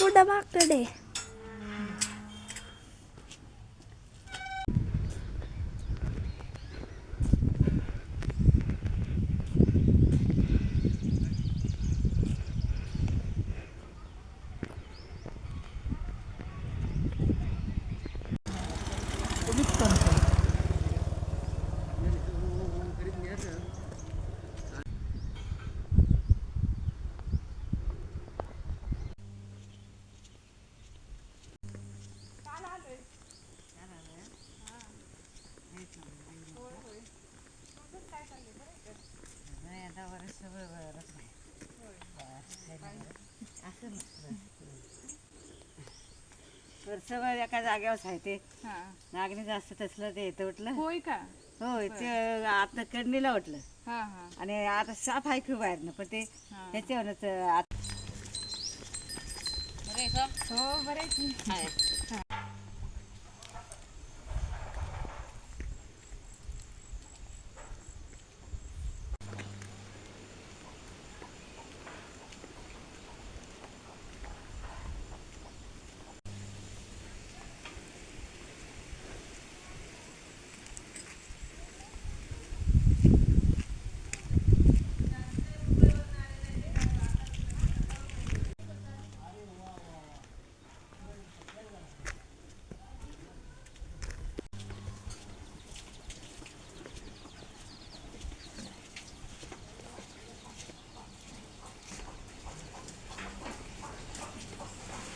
Burada bak dede. Lütfen. एका जागेवर आहे ते. नागणी जास्त तसलं ते येतं उठलं. होय का? होय ते आता कडणीला उठलं. हा हा. आणि आता साफ आहे खूप बाहेरनं पण ते हा. ह्याच्यावरच आत- हो बरं आहे की.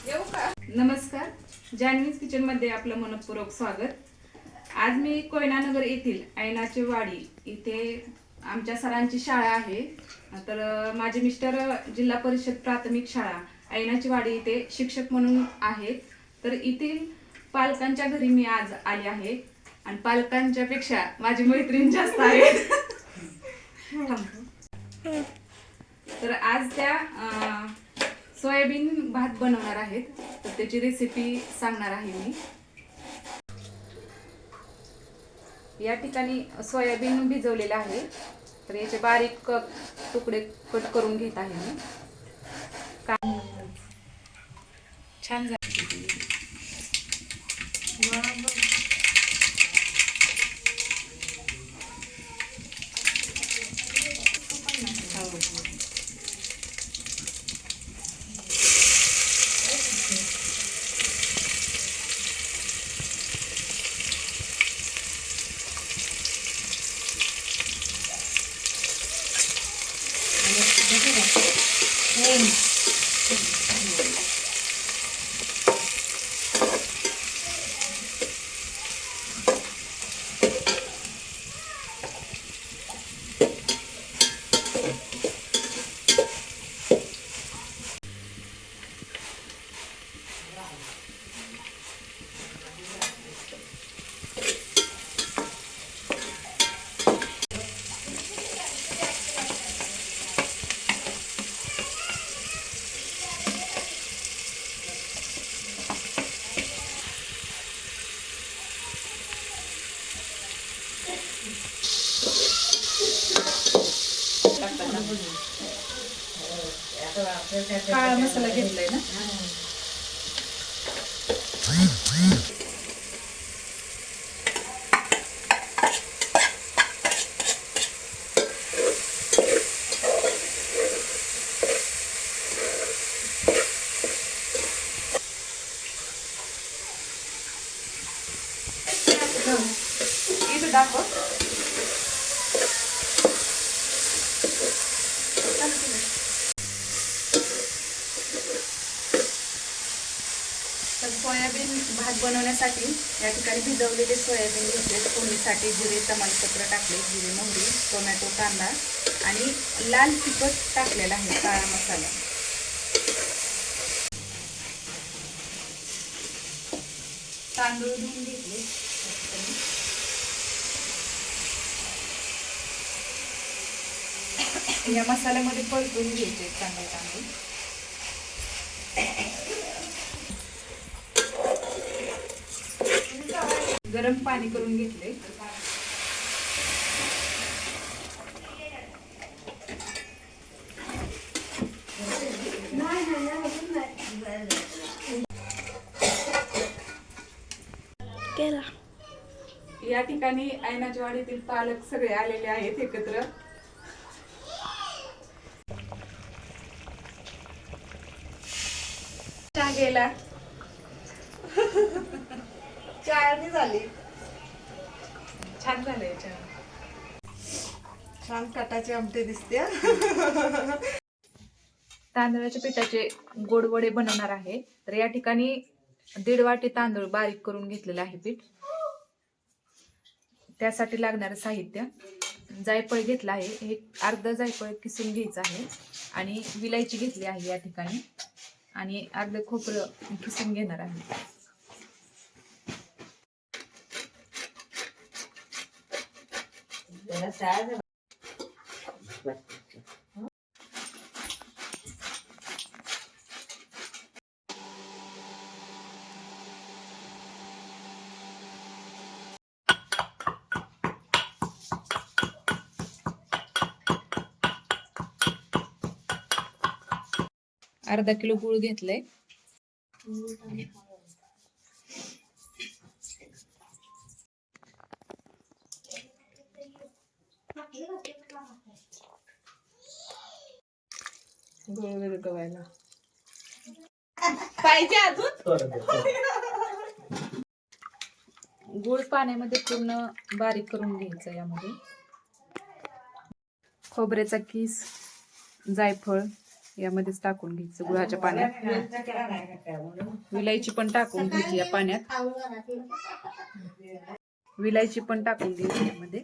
येऊ का नमस्कार. जान्हवीज किचनमध्ये आपलं मनपूर्वक स्वागत. आज मी कोयनानगर येथील ऐनाची वाडी इथे आमच्या सरांची शाळा आहे. तर माझे मिस्टर जिल्हा परिषद प्राथमिक शाळा ऐनाची वाडी इथे शिक्षक म्हणून आहेत. तर येथील पालकांच्या घरी मी आज आले आहे. आणि पालकांच्या पेक्षा माझी मैत्रीण जास्त आहे. तर आज त्या सोयाबीन भात बनवणार आहेत. तर त्याची रेसिपी सांगणार आहे मी. या ठिकाणी सोयाबीन भिजवलेलं आहे. तर याचे बारीक कप तुकडे कट करून घेत आहे मी. का- छान झालं. काळा मसाला घेतलाय ना? दाखव तर सोयाबीन भात बनवण्यासाठी या ठिकाणी भिजवलेले सोयाबीन घेतले. फोडणीसाठी जिरे तमालपत्र टाकले जिरे मोहरी टोमॅटो कांदा आणि लाल तिखट टाकलेला आहे काळा मसाला. तांदूळ धुवून घेतले. या मसाल्यामध्ये परतून घ्यायचे चांगले तांदूळ. गरम पाणी करून घेतले या ठिकाणी ऐनाच्या वाडीतील पालक सगळे आलेले आहेत एकत्र. गेला. चाळणी झाली. छान झालंय छान. कटाची आमटी दिसते. तांदळाच्या पिठाचे गोड वडे बनवणार आहे. तर या ठिकाणी दीड वाटी तांदूळ बारीक करून घेतलेलं आहे पीठ. त्यासाठी लागणारं साहित्य. जायफळ घेतलं आहे. हे अर्ध जायफळ किसून घ्यायचं आहे. आणि विलायची घेतली आहे या ठिकाणी. आणि अर्ध खोबरं किसून घेणार आहे. अर्धा किलो गूळ घेतलंय. गुळ विरघवायला पाहिजे अजून? गुळ पाण्यामध्ये पूर्ण बारीक करून घ्यायचं यामध्ये. खोबऱ्याचा किस जायफळ यामध्येच टाकून घ्यायचं गुळाच्या पाण्यात. विलायची पण टाकून घ्यायची या पाण्यात. विलायची पण टाकून घ्यायची यामध्ये.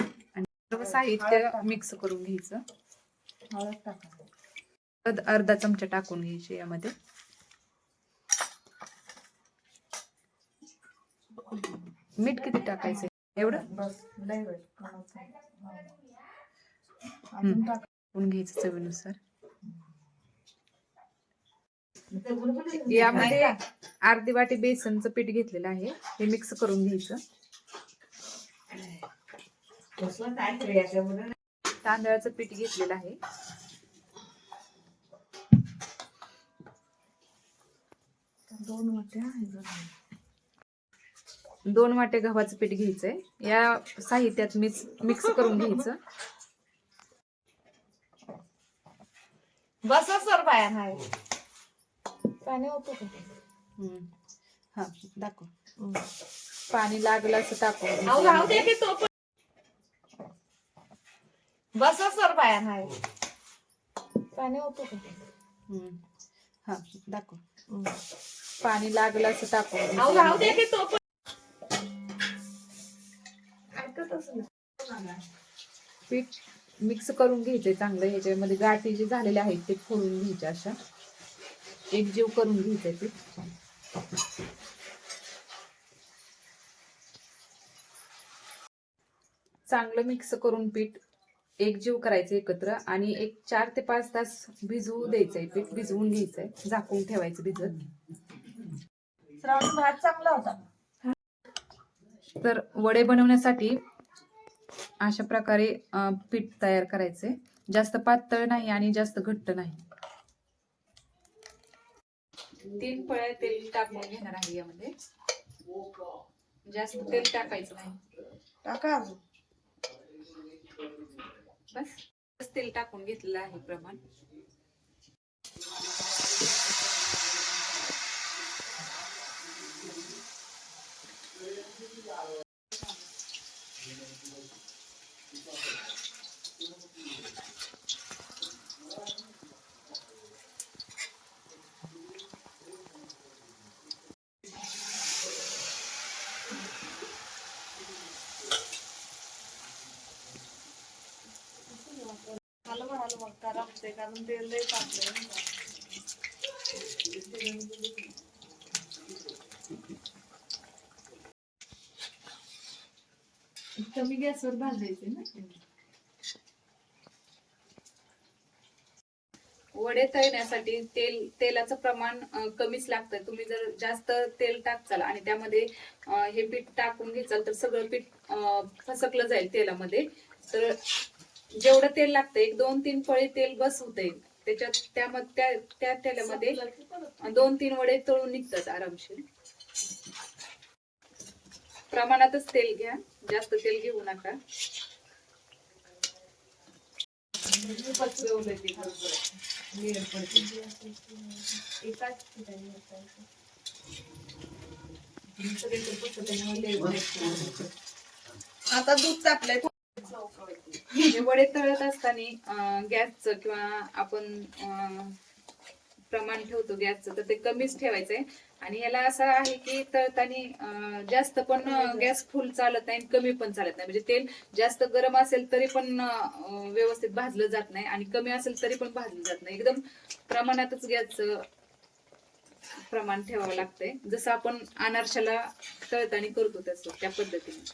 आणि सर्व साहित्य मिक्स करून घ्यायचं. हळद अर्धा चमचा टाकून घ्यायची यामध्ये. मीठ किती टाकायचं? एवढं. टाकून घ्यायचं चवीनुसार. यामध्ये अर्धी वाटी बेसनचं पीठ घेतलेलं आहे. हे मिक्स करून घ्यायचं. तांदळाचं पीठ घेतलेलं आहे. दोन वाटे गव्हाचं पीठ घ्यायचंय. या साहित्यात मिक्स मिक्स करून घ्यायचं. बस सर बाया नाही पाणी होतं का. हा दाखव. पाणी लागलं असं घ्यायचं. बस सर बाया नाही पाणी होतं का. हा दाखव. पाणी लागलं असं टाकून घ्यायचं. पीठ मिक्स करून घ्यायचंय चांगलं ह्याच्यामध्ये गाठी जे झालेले आहेत ते फोडून घ्यायचे अशा. एकजीव करून घ्यायचंय पीठ. चांगलं मिक्स करून पीठ एकजीव करायचं एकत्र आणि एक चार ते पाच तास भिजवू द्यायचंय पीठ भिजवून घ्यायचंय झाकून ठेवायचं भिजत. श्रावण भात चांगला होता. तर वडे बनवण्यासाठी अशा प्रकारे पीठ तयार करायचे. जास्त पातळ नाही आणि जास्त घट्ट नाही. तीन पळ्या तेल टाकून घेणार आहे यामध्ये. जास्त तेल टाकायचं नाही. टाका बस. तेल टाकून घेतलेलं आहे प्रमाण. हलवा हलवा करा ते कारण तेल लय टाकलंय कमी गॅसवर भाजायचे ना वडे तळण्यासाठी तेल तेलाचं प्रमाण कमीच लागतं तुम्ही जर जास्त तेल टाकचाल आणि त्यामध्ये हे पीठ टाकून घेचाल तर सगळं पीठ फसकलं जाईल तेलामध्ये. तर जेवढं तेल लागतं एक दोन तीन पळी तेल बस होते त्याच्यात त्यामध्ये त्या त्या तेलामध्ये दोन तीन वडे तळून निघतात आरामशीर. प्रमाणातच तेल घ्या. जास्त तेल घेऊ नका. आता दूध तापलंय. वडे तळत असताना गॅसचं किंवा आपण अं, प्रमाण ठेवतो गॅसचं तर ते कमीच ठेवायचंय. आणि याला असं आहे की तळताना जास्त पण गॅस फुल चालत नाही आणि कमी पण चालत नाही. म्हणजे तेल जास्त गरम असेल तरी पण व्यवस्थित भाजलं जात नाही आणि कमी असेल तरी पण भाजलं जात नाही. एकदम प्रमाणातच गॅस प्रमाण ठेवावं लागतंय. जसं आपण अनारशाला तळतानी करतो तसं त्या पद्धतीने.